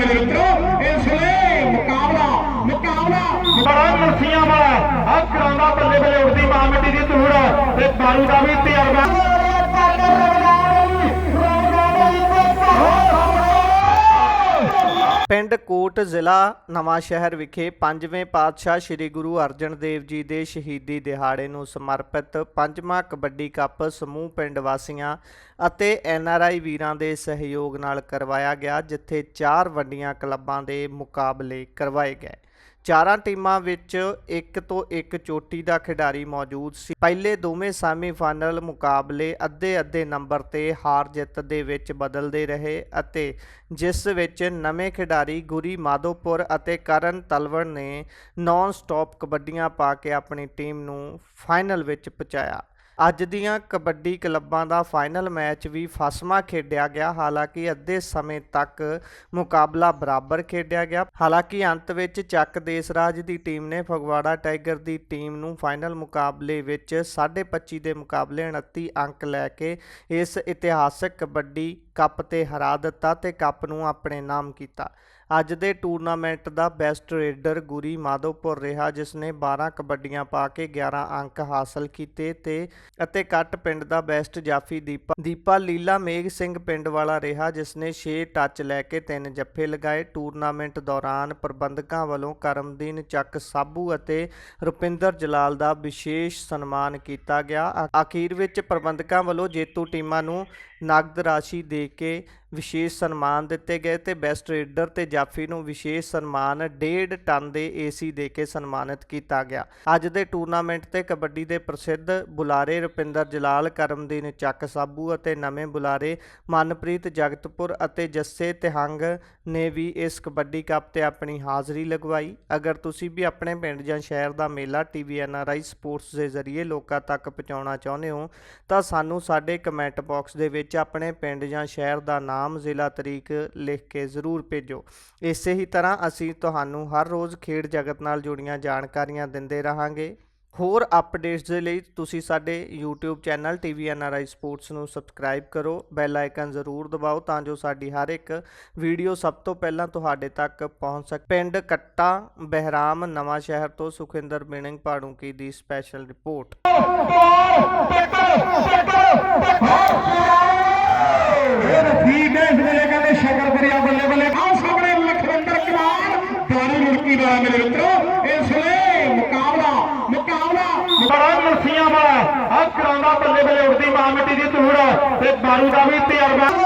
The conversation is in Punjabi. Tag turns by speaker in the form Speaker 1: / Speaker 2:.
Speaker 1: ਮੇਰੇ ਮਿੱਤਰੋ, ਇਸ ਲਈ ਮੁਕਾਬਲਾ ਮੁਕਾਬਲਾ। ਬੜਾ ਮਰਸੀਆਂ ਵਾਲਾ ਆ ਕਰਾਉਂਦਾ ਬੱਲੇ ਬੱਲੇ ਉੱਡਦੀ ਮਾਂ ਮਿੱਟੀ ਦੀ ਧੂੜ ਤੇ ਬਾਰੂ ਦਾ ਵੀ
Speaker 2: ਪਿੰਡ ਕੋਟ ਜ਼ਿਲ੍ਹਾ ਨਵਾਂ ਸ਼ਹਿਰ ਵਿਖੇ ਪੰਜਵੇਂ ਪਾਤਸ਼ਾਹ ਸ੍ਰੀ ਗੁਰੂ ਅਰਜਨ ਦੇਵ ਜੀ ਦੇ ਸ਼ਹੀਦੀ ਦਿਹਾੜੇ ਨੂੰ ਸਮਰਪਿਤ ਪੰਜਵਾਂ ਕਬੱਡੀ ਕੱਪ ਸਮੂਹ ਪਿੰਡ ਵਾਸੀਆਂ ਅਤੇ ਐਨਆਰਆਈ ਵੀਰਾਂ ਦੇ ਸਹਿਯੋਗ ਨਾਲ ਕਰਵਾਇਆ ਗਿਆ, ਜਿੱਥੇ ਚਾਰ ਵੱਡੀਆਂ ਕਲੱਬਾਂ ਦੇ ਮੁਕਾਬਲੇ ਕਰਵਾਏ ਗਏ। ਚਾਰਾਂ ਟੀਮਾਂ ਵਿੱਚ ਇੱਕ ਤੋਂ ਇੱਕ ਚੋਟੀ ਦਾ ਖਿਡਾਰੀ ਮੌਜੂਦ ਸੀ। ਪਹਿਲੇ ਦੋਵੇਂ ਸੈਮੀਫਾਈਨਲ ਮੁਕਾਬਲੇ ਅੱਧੇ-ਅੱਧੇ ਨੰਬਰ ਤੇ ਹਾਰ ਜਿੱਤ ਦੇ ਵਿੱਚ ਬਦਲਦੇ ਰਹੇ ਅਤੇ ਜਿਸ ਵਿੱਚ ਨਵੇਂ ਖਿਡਾਰੀ ਗੁਰੀ ਮਾਧੋਪੁਰ ਅਤੇ ਕਰਨ ਤਲਵਣ ਨੇ ਨਾਨ ਸਟਾਪ ਕਬੱਡੀਆਂ ਪਾ ਕੇ ਆਪਣੀ ਟੀਮ ਨੂੰ ਫਾਈਨਲ ਵਿੱਚ ਪਹੁੰਚਾਇਆ। ਅੱਜ ਦੀਆਂ ਕਬੱਡੀ ਕਲੱਬਾਂ ਦਾ ਫਾਈਨਲ ਮੈਚ ਵੀ ਫਸਮਾ ਖੇਡਿਆ ਗਿਆ। ਹਾਲਾਂਕਿ ਅੱਧੇ ਸਮੇਂ ਤੱਕ ਮੁਕਾਬਲਾ ਬਰਾਬਰ ਖੇਡਿਆ ਗਿਆ। ਹਾਲਾਂਕਿ ਅੰਤ ਵਿੱਚ ਚੱਕ ਦੇਸਰਾਜ ਦੀ ਟੀਮ ਨੇ ਫਗਵਾੜਾ ਟਾਈਗਰ ਦੀ ਟੀਮ ਨੂੰ ਫਾਈਨਲ ਮੁਕਾਬਲੇ ਵਿੱਚ 25.5 ਦੇ ਮੁਕਾਬਲੇ 29 ਅੰਕ ਲੈ ਕੇ ਇਸ ਇਤਿਹਾਸਕ ਕਬੱਡੀ ਕੱਪ ਤੇ ਹਰਾ ਦਿੱਤਾ ਤੇ ਕੱਪ ਨੂੰ ਆਪਣੇ ਨਾਮ ਕੀਤਾ। ਅੱਜ ਦੇ ਟੂਰਨਾਮੈਂਟ ਦਾ ਬੈਸਟ ਰੇਡਰ ਗੁਰੀ ਮਾਧੋਪੁਰ ਰਿਹਾ ਜਿਸ ਨੇ 12 ਕਬੱਡੀਆਂ ਪਾ ਕੇ 11 ਅੰਕ ਹਾਸਲ ਕੀਤੇ ਤੇ ਅਤੇ ਕੱਟ ਪਿੰਡ ਦਾ ਬੈਸਟ ਜਾਫੀ ਦੀਪਾ ਦੀਪਾ ਲੀਲਾ ਮੇਘ ਸਿੰਘ ਪਿੰਡ ਵਾਲਾ ਰਿਹਾ ਜਿਸ ਨੇ 6 ਟੱਚ ਲੈ ਕੇ 3 ਜੱਫੇ ਲਗਾਏ। ਟੂਰਨਾਮੈਂਟ ਦੌਰਾਨ ਪ੍ਰਬੰਧਕਾਂ ਵੱਲੋਂ ਕਰਮਦੀਨ ਚੱਕ ਸਾਬੂ ਅਤੇ ਰੁਪਿੰਦਰ ਜਲਾਲ ਦਾ ਵਿਸ਼ੇਸ਼ ਸਨਮਾਨ ਕੀਤਾ ਗਿਆ। ਅ- ਅਖੀਰ ਵਿੱਚ ਪ੍ਰਬੰਧਕਾਂ ਵੱਲੋਂ ਜੇਤੂ ਟੀਮਾਂ ਨੂੰ ਨਗਦ ਰਾਸ਼ੀ ਦੇ ਕੇ ਵਿਸ਼ੇਸ਼ ਸਨਮਾਨ ਦਿੱਤੇ ਗਏ ਤੇ ਬੈਸਟ ਰੇਡਰ ਤੇ ਜਾਫੀ ਨੂੰ ਵਿਸ਼ੇਸ਼ ਸਨਮਾਨ 1.5 ਟਨ ਦੇ ਏਸੀ ਦੇ ਕੇ ਸਨਮਾਨਿਤ ਕੀਤਾ ਗਿਆ। ਅੱਜ ਦੇ ਟੂਰਨਾਮੈਂਟ ਤੇ ਕਬੱਡੀ ਦੇ ਪ੍ਰਸਿੱਧ ਬੁਲਾਰੇ ਰੁਪਿੰਦਰ ਜਲਾਲ, ਕਰਮਦੀਨ ਚੱਕ ਸਾਬੂ ਅਤੇ ਨਵੇਂ ਬੁਲਾਰੇ ਮਨਪ੍ਰੀਤ ਜਗਤਪੁਰ ਅਤੇ ਜੱਸੇ ਤਿਹੰਗ ਨੇ ਵੀ ਇਸ ਕਬੱਡੀ ਕੱਪ ਤੇ ਆਪਣੀ ਹਾਜ਼ਰੀ ਲਗਵਾਈ। ਅਗਰ ਤੁਸੀਂ ਵੀ ਆਪਣੇ ਪਿੰਡ ਜਾਂ ਸ਼ਹਿਰ ਦਾ ਮੇਲਾ ਟੀਵੀ ਐਨਆਰਆਈ ਸਪੋਰਟਸ ਦੇ ਜ਼ਰੀਏ ਲੋਕਾਂ ਤੱਕ ਪਹੁੰਚਾਉਣਾ ਚਾਹੁੰਦੇ ਹੋ, ਤਾਂ ਸਾਨੂੰ ਸਾਡੇ ਕਮੈਂਟ ਬਾਕਸ ਦੇ ਵਿੱਚ ਆਪਣੇ ਪਿੰਡ ਜਾਂ ਸ਼ਹਿਰ ਦਾ ਨਾਮ ਜ਼ਿਲ੍ਹਾ ਤਰੀਕ ਲਿਖ ਕੇ ਜ਼ਰੂਰ ਭੇਜੋ। ਇਸੇ ਹੀ ਤਰ੍ਹਾਂ ਅਸੀਂ ਤੁਹਾਨੂੰ ਹਰ ਰੋਜ਼ ਖੇਡ ਜਗਤ ਨਾਲ ਜੁੜੀਆਂ ਜਾਣਕਾਰੀਆਂ ਦਿੰਦੇ ਰਹਾਂਗੇ। ਹੋਰ ਅਪਡੇਟਸ ਦੇ ਲਈ ਤੁਸੀਂ ਸਾਡੇ YouTube ਚੈਨਲ TVNRI ਸਪੋਰਟਸ ਨੂੰ ਸਬਸਕ੍ਰਾਈਬ ਕਰੋ। ਬੈਲ ਆਈਕਨ ਜ਼ਰੂਰ ਦਬਾਓ ਤਾਂ ਜੋ ਸਾਡੀ ਹਰ ਇੱਕ ਵੀਡੀਓ ਸਭ ਤੋਂ ਪਹਿਲਾਂ ਤੁਹਾਡੇ ਤੱਕ ਪਹੁੰਚ ਸਕੇ। ਪਿੰਡ ਕੱਟਾ, ਬਹਿਰਾਮ, ਨਵਾਂ ਸ਼ਹਿਰ ਤੋਂ ਸੁਖਿੰਦਰ ਮੀਨਿੰਗ ਪਾੜੂਕੀ ਦੀ ਸਪੈਸ਼ਲ ਰਿਪੋਰਟ
Speaker 1: ਮੁਰਕੀ ਮੇਰੇ ਮਿੱਤਰੋ ਇਸ ਲਈ ਮੁਕਾਬਲਾ ਮੁਕਾਬਲਾ ਬੜਾ ਮਲਸੀਆਂ ਵਾਲਾ ਆ ਕਰਾਉਂਦਾ ਬੱਲੇ ਬੱਲੇ ਉੱਡਦੀ ਮਾਂ ਮਿੱਟੀ ਦੀ ਧੂੜ ਤੇ ਬਾਰੂ ਦਾ ਵੀ ਤਜਰਬਾ।